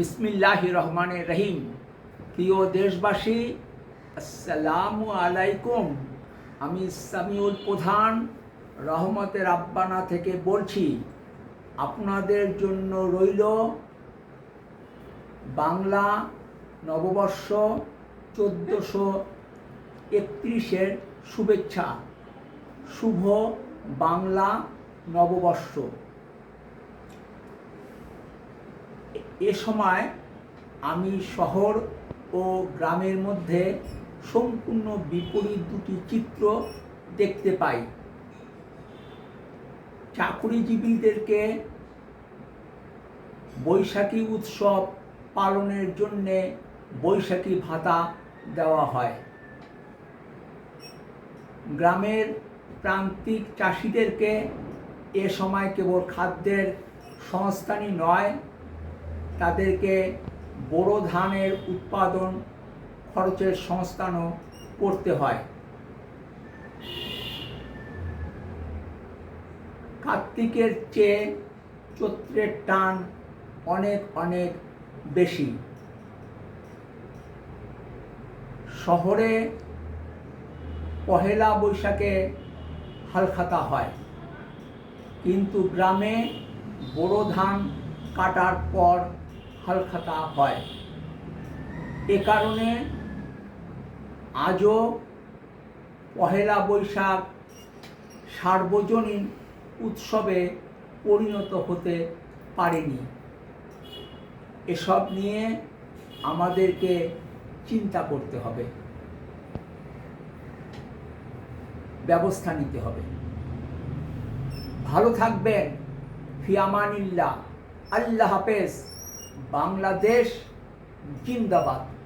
বিসমিল্লাহ রহমান রহিম প্রিয় দেশবাসী, আসসালামু আলাইকুম। আমি সামিউল প্রধান, রহমতের আব্বানা থেকে বলছি, আপনাদের জন্য রইল বাংলা নববর্ষ চোদ্দোশো একত্রিশের শুভেচ্ছা। শুভ বাংলা নববর্ষ। এ সময় আমি শহর ও গ্রামের মধ্যে সম্পূর্ণ বিপরীত দুটি চিত্র দেখতে পাই। চাকুরিজীবীদেরকে বৈশাখী উৎসব পালনের জন্যে বৈশাখী ভাতা দেওয়া হয়। গ্রামের প্রান্তিক চাষিদেরকে এ সময় কেবল খাদ্যের সংস্থানই নয় তাদেরকে বোরো ধানের উৎপাদন খরচের সংস্থানও করতে হয়। কার্তিকের চেয়ে চৈত্রের টান অনেক অনেক বেশি। শহরে পহেলা বৈশাখে হালখাতা হয়, কিন্তু গ্রামে বোরো ধান কাটার পর হালখাতা হয়। এ কারণে আজও পহেলা বৈশাখ সার্বজনীন উৎসবে পরিণত হতে পারেনি। এসব নিয়ে আমাদেরকে চিন্তা করতে হবে। ব্যবস্থা নিতে হবে। ভালো থাকবেন। ফিয়ামানিল্লাহ। আল্লাহ হাফেজ। বাংলাদেশ জিন্দাবাদ।